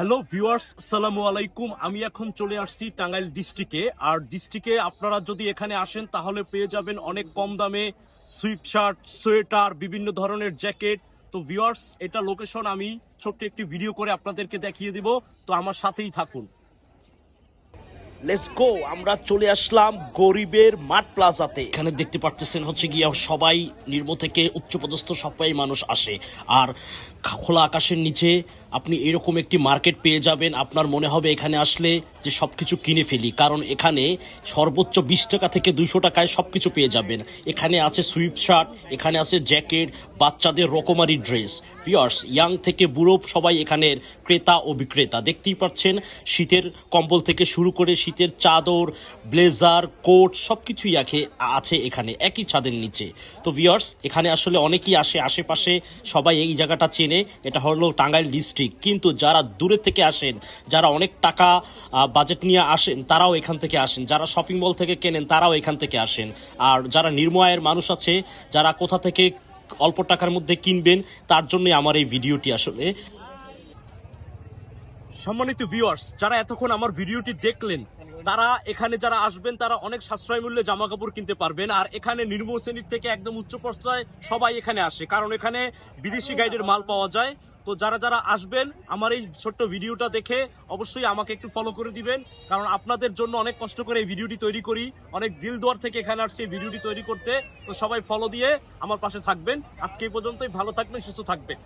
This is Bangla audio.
হ্যালো ভিউয়ার্স সালামু আলাইকুম। আমি এখন চলে আসছি টাঙ্গাইল ডিস্ট্রিক্টে। আর ডিস্ট্রিক্টে আপনারা যদি এখানে আসেন, তাহলে পেয়ে যাবেন অনেক কম দামে সুইপ শার্ট, সোয়েটার, বিভিন্ন ধরনের জ্যাকেট। তো ভিউয়ার্স, এটা লোকেশন আমি ছোট্ট একটি ভিডিও করে আপনাদেরকে দেখিয়ে দিব। তো আমার সাথেই থাকুন। লেটস গো আমরা চলে আসলাম গরিবের মাঠ প্লাজাতে। এখানে দেখতে পারতেছেন হচ্ছে গিয়ে সবাই নির্ম থেকে উচ্চপদস্থ সবাই মানুষ আসে। আর খোলা আকাশের নিচে আপনি এরকম একটি মার্কেট পেয়ে যাবেন, আপনার মনে হবে এখানে আসলে যে সবকিছু কিনে ফেলি। কারণ এখানে সর্বোচ্চ বিশ টাকা থেকে দুইশো টাকায় সবকিছু পেয়ে যাবেন। এখানে আছে সুইপ শার্ট, এখানে আছে জ্যাকেট, বাচ্চাদের রকমারি ড্রেস। পিয়ার্স ইয়াং থেকে বুড়ো সবাই এখানের ক্রেতা ও বিক্রেতা। দেখতেই পাচ্ছেন, শীতের কম্বল থেকে শুরু করে শীতের চাদর, ব্লেজার, কোট সবকিছুই আছে আছে এখানে, একই ছাদের নিচে। তো ভিয়ার্স এখানে আসলে অনেকেই আসে, আশেপাশে সবাই এই জায়গাটা চেনে। এটা হলো টাঙ্গাইল ডিস্ট্রিক্ট কিন্তু যারা দূরে থেকে আসেন, যারা অনেক টাকা বাজেট নিয়ে আসেন, তারাও এখান থেকে আসেন। যারা শপিং মল থেকে কেনেন, তারাও এখান থেকে আসেন। আর যারা নির্ময়ের মানুষ আছে, যারা কোথা থেকে অল্প টাকার মধ্যে কিনবেন, তার জন্যই আমার এই ভিডিওটি আসলে। সম্মানিত ভিউয়ার্স যারা এতক্ষণ আমার ভিডিওটি দেখলেন, তারা এখানে যারা আসবেন, তারা অনেক সাশ্রয় মূল্যে জামা কাপড় কিনতে পারবেন। আর এখানে নির্ম শ্রেণির থেকে একদম উচ্চ পর্যায়ে সবাই এখানে আসে। কারণ এখানে বিদেশি গাইডের মাল পাওয়া যায়। তো যারা যারা আসবেন, আমার এই ছোট্ট ভিডিওটা দেখে অবশ্যই আমাকে একটু ফলো করে দিবেন, কারণ আপনাদের জন্য অনেক কষ্ট করে এই ভিডিওটি তৈরি করি, অনেক দিল দোয়ার থেকে এখানে আসছি এই ভিডিওটি তৈরি করতে, তো সবাই ফলো দিয়ে আমার পাশে থাকবেন। আজকে এই পর্যন্তই, ভালো থাকবেন, সুস্থ থাকবেন।